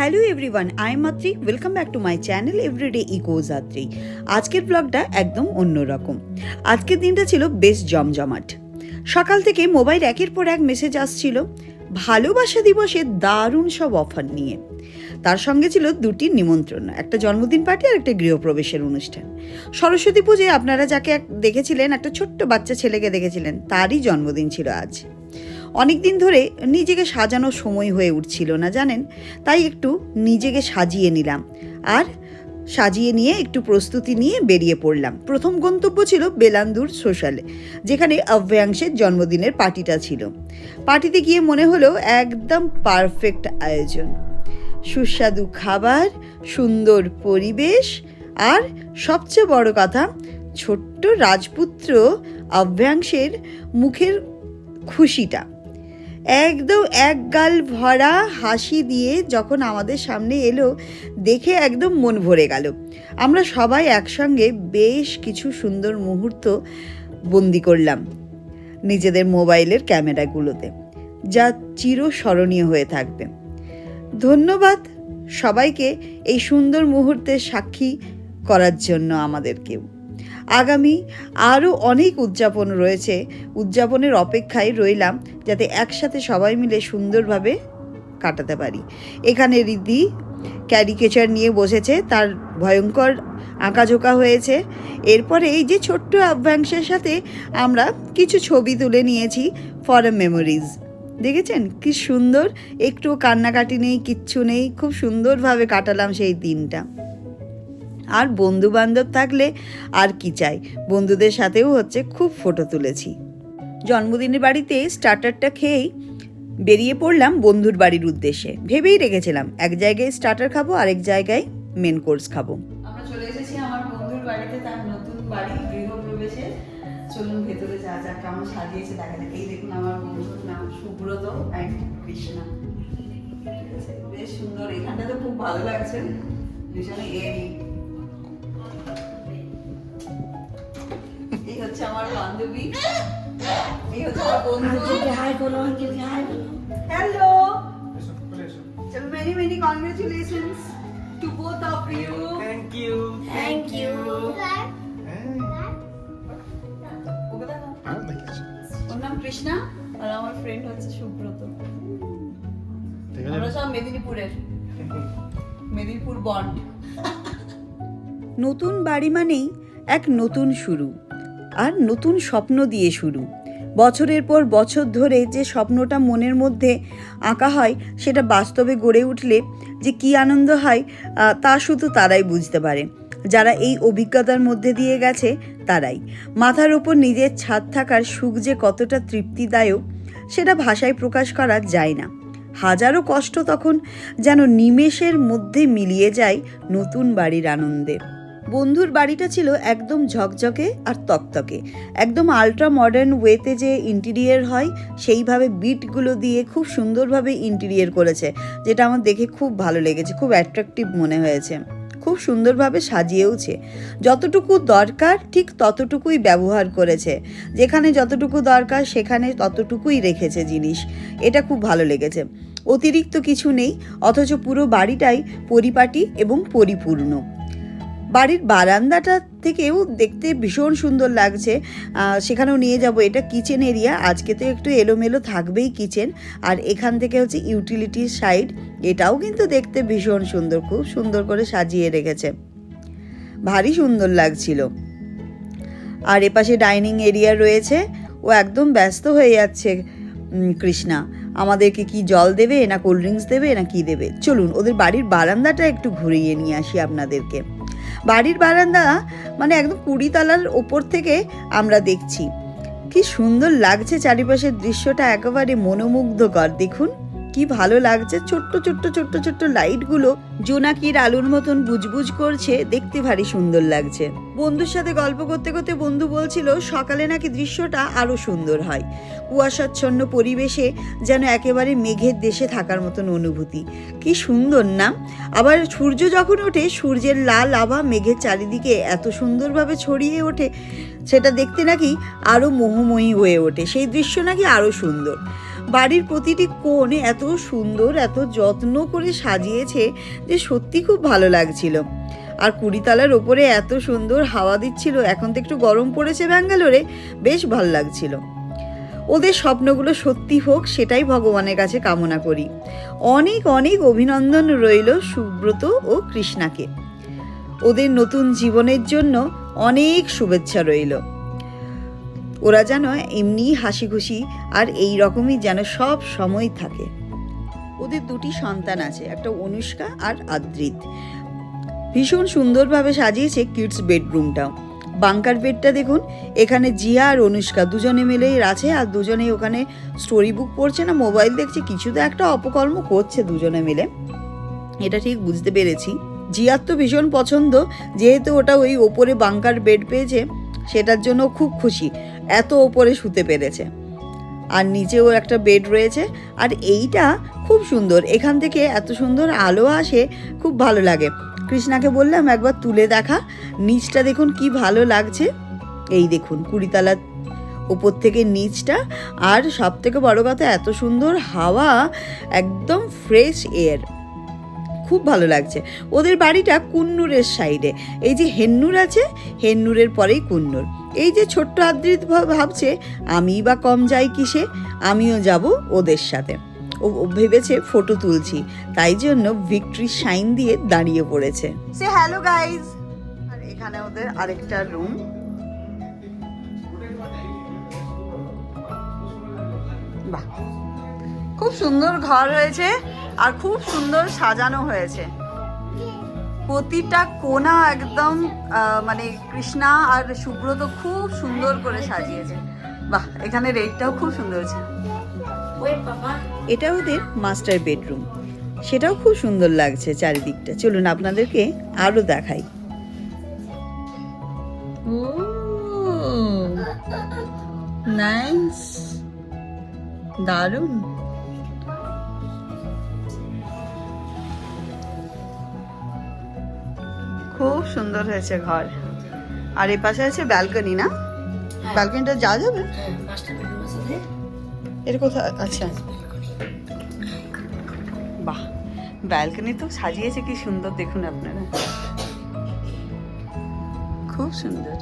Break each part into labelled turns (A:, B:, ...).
A: Hello everyone, I am Matri welcome back to my channel everyday eco Jatri. আজকের ব্লগটা একদম অন্যরকম আজকের দিনটা ছিল বেশ জমজমাট। সকাল থেকে মোবাইল একের পর এক মেসেজ আসছিল, ভালোবাসা দিবসে দারুণ সব অফার নিয়ে। তার সঙ্গে ছিল দুটি নিমন্ত্রণ, একটা জন্মদিন পার্টি আর একটা গৃহপ্রবেশের অনুষ্ঠান। সরস্বতী পুজোয় আপনারা যাকে দেখেছিলেন, একটা ছোট্ট বাচ্চা ছেলেকে দেখেছিলেন, তারই জন্মদিন ছিল আজ। অনেক দিন ধরে নিজেকে সাজানোর সময় হয়ে উঠছিল না, জানেন? তাই একটু নিজেকে সাজিয়ে নিলাম। আর সাজিয়ে নিয়ে একটু প্রস্তুতি নিয়ে বেরিয়ে পড়লাম। প্রথম গন্তব্য ছিল বেলান্দুর সোশ্যালে, যেখানে অব্যাংশের জন্মদিনের পার্টিটা ছিল। পার্টিতে গিয়ে মনে হলো একদম পারফেক্ট আয়োজন। সুস্বাদু খাবার, সুন্দর পরিবেশ, আর সবচেয়ে বড় কথা, ছোট্ট রাজপুত্র অব্যাংশের মুখের খুশিটা। একদম এক গাল ভরা হাসি দিয়ে যখন আমাদের সামনে এলো, দেখে একদম মন ভরে গেল। আমরা সবাই একসঙ্গে বেশ কিছু সুন্দর মুহূর্ত বন্দি করলাম নিজেদের মোবাইলের ক্যামেরাগুলোতে, যা চিরস্মরণীয় হয়ে থাকবে। ধন্যবাদ সবাইকে এই সুন্দর মুহূর্তের সাক্ষী করার জন্য আমাদেরকেও। আগামী আরও অনেক উদযাপন রয়েছে। উদযাপনের অপেক্ষায় রইলাম যাতে একসাথে সবাই মিলে সুন্দরভাবে কাটাতে পারি। এখানে রিদ্ধি ক্যারিকেচার নিয়ে বসেছে, তার ভয়ঙ্কর আঁকাঝোঁকা হয়েছে। এরপরে এই যে ছোট্ট অভ্যাংশের সাথে আমরা কিছু ছবি তুলে নিয়েছি ফর এ মেমোরিজ দেখেছেন? কি সুন্দর একটু কান্নাকাটি নেই, কিচ্ছু নেই, খুব সুন্দরভাবে কাটালাম সেই দিনটা। আর বন্ধু বান্ধব থাকলে আর কি চাই? বন্ধুদের সাথেও হচ্ছে খুব ফটো তুলেছি। জন্মদিনের বাড়িতে স্টার্টারটা খেয়েই বেরিয়ে পড়লাম বন্ধুর বাড়ির উদ্দেশ্যে। ভেবেই রেখেছিলাম, এক জায়গায় স্টার্টার খাব, আরেক জায়গায় মেন কোর্স খাব।
B: আমরা চলে এসেছি আমার বন্ধুর বাড়িতে, তার নতুন বাড়ি, গৃহপ্রবেশে। চলুন ভেতরে যা যা, কেমন সাজিয়েছে দেখা যাক এই দেখুন আমার বন্ধুর নাম সুব্রত অ্যান্ড কৃষ্ণা। বেশ সুন্দর, এখানটাতে খুব ভালো লাগছে। বান্ধবী। এই হচ্ছে আমার বন্ধু।
C: হাই বলো Anjali hi
B: hello.
C: Thank you
B: ওর নাম কৃষ্ণা আর আমার ফ্রেন্ড হচ্ছে সুব্রত। আমরা সব মেদিনীপুরের। মেদিনীপুর বন্ড
A: নতুন বাড়ি মানেই এক নতুন শুরু। আর নতুন স্বপ্ন দিয়ে শুরু। বছরের পর বছর ধরে যে স্বপ্নটা মনের মধ্যে আঁকা হয়, সেটা বাস্তবে গড়ে উঠলে যে কী আনন্দ হয় তা শুধু তারাই বুঝতে পারে। যারা এই অভিজ্ঞতার মধ্যে দিয়ে গেছে, তারাই। মাথার ওপর নিজের ছাদ থাকার সুখ যে কতটা তৃপ্তিদায়ক, সেটা ভাষায় প্রকাশ করা যায় না। হাজারো কষ্ট তখন যেন নিমেষের মধ্যে মিলিয়ে যায় নতুন বাড়ির আনন্দে। বন্ধুর বাড়িটা ছিল একদম ঝকঝকে আর তকতকে। একদম আলট্রা মডার্ন ওয়েতে যে ইন্টেরিয়ার হয়, সেইভাবে বিটগুলো দিয়ে খুব সুন্দরভাবে ইন্টেরিয়ার করেছে, যেটা আমার দেখে খুব ভালো লেগেছে, খুব অ্যাট্রাকটিভ মনে হয়েছে। খুব সুন্দরভাবে সাজিয়েওছে। যতটুকু দরকার, ঠিক ততটুকুই ব্যবহার করেছে। যেখানে যতটুকু দরকার, সেখানে ততটুকুই রেখেছে জিনিস। এটা খুব ভালো লেগেছে। অতিরিক্ত কিছু নেই, অথচ পুরো বাড়িটাই পরিপাটি এবং পরিপূর্ণ। বাড়ির বারান্দাটা থেকেও দেখতে ভীষণ সুন্দর লাগছে। সেখানেও নিয়ে যাব। এটা কিচেন এরিয়া আজকে তো একটু এলোমেলো থাকবেই কিচেন আর এখান থেকে হচ্ছে ইউটিলিটির সাইড এটাও কিন্তু দেখতে ভীষণ সুন্দর। খুব সুন্দর করে সাজিয়ে রেখেছে। ভারী সুন্দর লাগছিল। আর এপাশে ডাইনিং এরিয়া রয়েছে। ও একদম ব্যস্ত হয়ে যাচ্ছে কৃষ্ণা। আমাদেরকে কি জল দেবে না কোল্ড ড্রিঙ্কস দেবে না কি দেবে? চলুন, ওদের বাড়ির বারান্দাটা একটু ঘুরিয়ে নিয়ে আসি আপনাদেরকে। বাড়ির বারান্দা মানে একদম কুড়ি তলার ওপর থেকে আমরা দেখছি। কি সুন্দর লাগছে চারিপাশের দৃশ্যটা একেবারে মনোমুগ্ধকর, দেখুন। কি ভালো লাগছে? ছোট্ট ছোট্ট ছোট্ট ছোট্ট লাইটগুলো জোনাকির আলুর মতন বুজবুজ করছে। দেখতে ভারী সুন্দর লাগছে। বন্ধুর সাথে গল্প করতে করতে বন্ধু বলছিল, সকালে নাকি দৃশ্যটা আরও সুন্দর হয়। কুয়াশাচ্ছন্ন পরিবেশে যেন একেবারে মেঘের দেশে থাকার মতন অনুভূতি। কি সুন্দর না আবার সূর্য যখন ওঠে, সূর্যের লাল আভা মেঘের চারিদিকে এত সুন্দরভাবে ছড়িয়ে ওঠে, সেটা দেখতে নাকি আরও মোহময়ী হয়ে ওঠে। সেই দৃশ্য নাকি আরও সুন্দর। বাড়ির প্রতিটি কোণ এত সুন্দর, এত যত্ন করে সাজিয়েছে যে সত্যি খুব ভালো লাগছিল। আর কুড়িতলার ওপরে এত সুন্দর হাওয়া দিচ্ছিল, এখন তো একটু গরম পড়েছে ব্যাঙ্গালোরে, বেশ ভালো লাগছিল। ওদের স্বপ্নগুলো সত্যি হোক, সেটাই ভগবানের কাছে কামনা করি। অনেক অনেক অভিনন্দন রইল সুব্রত ও কৃষ্ণাকে। ওদের নতুন জীবনের জন্য অনেক শুভেচ্ছা রইল। ওরা যেন এমনি হাসি খুশি আর এই রকমই যেন সব সময় থাকে। ওদের দুটি সন্তান আছে, একটা অনুষ্কা আর আদ্রিত। ভীষণ সুন্দরভাবে সাজিয়েছে কিডস বেডরুমটাও। বাংকার বেডটা দেখুন, এখানে জিয়া আর অনুষ্কা দুজনে মিলেই আছে আর দুজনেই ওখানে স্টোরি বুক পড়ছে না মোবাইল দেখছে, কিছু তো একটা অপকর্ম করছে দুজনে মিলে। এটা ঠিক বুঝতে পেরেছি। জিয়ার তো ভীষণ পছন্দ, যেহেতু ওটা ওই ওপরে বাংকার বেড পেয়েছে, সেটার জন্য খুব খুশি। এত ওপরে শুতে পেরেছে। আর নিচেও একটা বেড রয়েছে। আর এইটা খুব সুন্দর। এখান থেকে এত সুন্দর আলো আসে, খুব ভালো লাগে। কৃষ্ণাকে বললাম, একবার তুলে দেখা। নিচটা দেখুন কি ভালো লাগছে। এই দেখুন কুড়িতলা ওপর থেকে নিচটা। আর সব থেকে বড় কথা, এত সুন্দর হাওয়া, একদম ফ্রেশ এয়ার খুব ভালো লাগছে। ওদের বাড়িটা কুন্নুরের সাইডে। এই যে হেন্নুর আছে, হেন্নুরের পরেই কুন্নুর। এই যে ছোট্ট আদ্রিত ভাবছে, আমি বা কম যাই কিসে? আমিও যাব ওদের সাথে। ও ও ভেবেছে ফটো তুলছি। তাই জন্য ভিক্টরি সাইন দিয়ে দাঁড়িয়ে পড়েছে। সে হ্যালো গাইজ। আর এখানে ওদের আরেকটা রুম। বাহ। খুব সুন্দর ঘর হয়েছে। আর খুব সুন্দর সাজানো হয়েছে। প্রতিটা কোনা একদম মানে কৃষ্ণা আর সুব্রত খুব সুন্দর করে সাজিয়েছে। বাহ এখানে রেটটাও খুব সুন্দর আছে এটা ওদের মাস্টার বেডরুম। সেটাও খুব সুন্দর লাগছে চারিদিকটা। চলুন আপনাদেরকে আরও দেখাই। নাইস দারুণ। খুব সুন্দর হয়েছে ঘর। আর এ পাশে আছে ব্যালকনি না? ব্যালকনিটা যা যাবে?
C: হ্যাঁ।
A: এর কোথায়? আচ্ছা। বাহ ব্যালকনি তো সাজিয়েছে কি সুন্দর দেখুন আপনারা। খুব সুন্দর।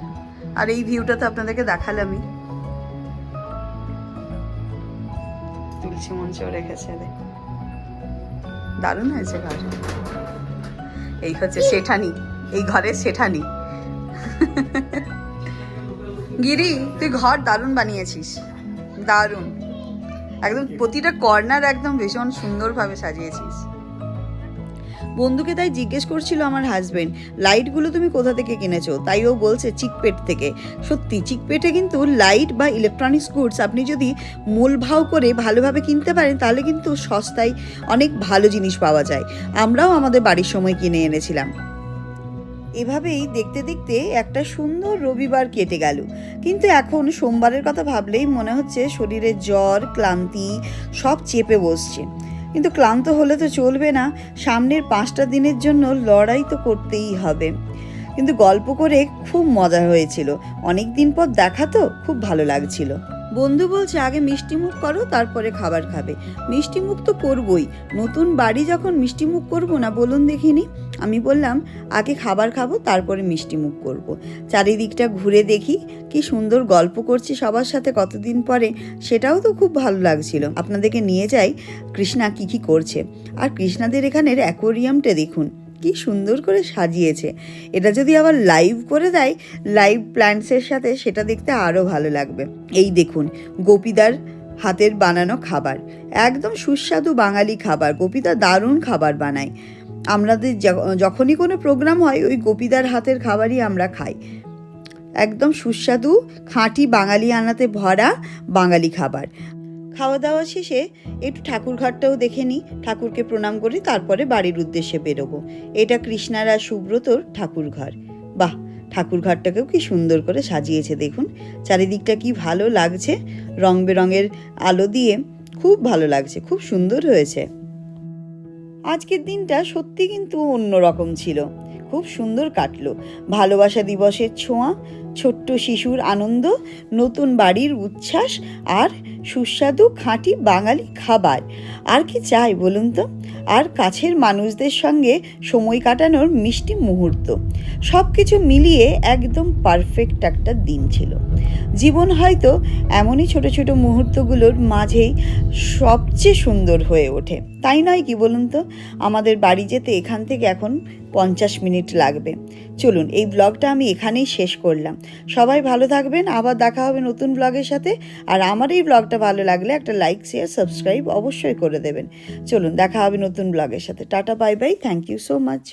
A: আর এই ভিউটা তো আপনাদেরকে দেখালামই। তুলসী মঞ্চও রেখেছে দেখুন দারুণ হয়েছে ঘর। এই হচ্ছে শেঠানি। এই ঘরের শেঠানি গিরি, তুই ঘর দারুণ বানিয়েছিস। দারুণ। একদম প্রতিটা কর্নার একদম ভীষণ সুন্দরভাবে সাজিয়েছিস। বন্ধুকে তাই জিজ্ঞেস করছিল আমার হাজবেন্ড লাইটগুলো তুমি কোথা থেকে কিনেছো? তাই ও বলছে চিকপেট থেকে। সত্যি, চিকপেটে কিন্তু লাইট বা ইলেকট্রনিক্স গুডস আপনি যদি মূলভাও করে ভালোভাবে কিনতে পারেন, তাহলে কিন্তু সস্তায় অনেক ভালো জিনিস পাওয়া যায়। আমরাও আমাদের বাড়ির সময় কিনে এনেছিলাম। এভাবেই দেখতে দেখতে একটা সুন্দর রবিবার কেটে গেল। কিন্তু এখন সোমবারের কথা ভাবলেই মনে হচ্ছে শরীরে জ্বর, ক্লান্তি সব চেপে বসছে। কিন্তু ক্লান্ত হলে তো চলবে না, সামনের পাঁচটা দিনের জন্য লড়াই তো করতেই হবে। কিন্তু গল্প করে খুব মজা হয়েছিল। অনেক দিন পর দেখা তো খুব ভালো লাগছিল। বন্ধু বলছে, আগে মিষ্টি মুখ করো, তারপরে খাবার খাবে। মিষ্টি মুখ তো করবই। নতুন বাড়ি যখন মিষ্টি মুখ করব না বলুন দেখিনি? আমি বললাম, আগে খাবার খাব, তারপরে মিষ্টি মুখ করব। চারিদিকটা ঘুরে দেখি, কি সুন্দর গল্প করছি সবার সাথে কতদিন পরে, সেটাও তো খুব ভালো লাগছিল। আপনাদেরকে নিয়ে যাই, কৃষ্ণা কি কি করছে। আর কৃষ্ণাদের এখানের অ্যাকোরিয়ামটা দেখুন। কি সুন্দর করে সাজিয়েছে। এটা যদি আবার লাইভ করে দেয় লাইভ প্ল্যান্টসের সাথে সেটা দেখতে আরও ভালো লাগবে। এই দেখুন, গোপীদার হাতের বানানো খাবার। একদম সুস্বাদু বাঙালি খাবার। গোপীদা দারুণ খাবার বানায়। আমাদের যখনই কোনো প্রোগ্রাম হয়, ওই গোপীদার হাতের খাবারই আমরা খাই। একদম সুস্বাদু, খাঁটি বাঙালি আনাতে ভরা বাঙালি খাবার। খাওয়া দাওয়া শেষে একটু ঠাকুর ঘরটাও দেখে নিই, ঠাকুরকে প্রণাম করি তারপরে বাড়ির উদ্দেশ্যে বেরোবো। এটা কৃষ্ণার আর সুব্রতর ঠাকুর ঘর বাহ ঠাকুর ঘরটাকেও কি সুন্দর করে সাজিয়েছে দেখুন। চারিদিকটা কি ভালো লাগছে। রং বেরঙের আলো দিয়ে খুব ভালো লাগছে, খুব সুন্দর হয়েছে। আজকের দিনটা সত্যি কিন্তু অন্যরকম ছিল। খুব সুন্দর কাটলো। ভালোবাসা দিবসের ছোঁয়া, ছোট্ট শিশুর আনন্দ, নতুন বাড়ির উচ্ছ্বাস আর সুস্বাদু খাঁটি বাঙালি খাবার। আর কি চাই বলুন তো? আর কাছের মানুষদের সঙ্গে সময় কাটানোর মিষ্টি মুহূর্ত। সব কিছু মিলিয়ে একদম পারফেক্ট একটা দিন ছিল। জীবন হয়তো এমনই ছোট ছোট মুহূর্তগুলোর মাঝেই সবচেয়ে সুন্দর হয়ে ওঠে। তাই নয় কি বলুন তো? আমাদের বাড়ি যেতে এখান থেকে এখন পঞ্চাশ মিনিট লাগবে। চলুন, এই ব্লগটা আমি এখানেই শেষ করলাম। সবাই ভালো থাকবেন, আবার দেখা হবে নতুন ব্লগের সাথে। আর আমার এই ব্লগটা ভালো লাগলে একটা লাইক শেয়ার সাবস্ক্রাইব অবশ্যই করে দেবেন। চলুন, দেখা হবে নতুন ব্লগের সাথে। Tata bye bye thank you so much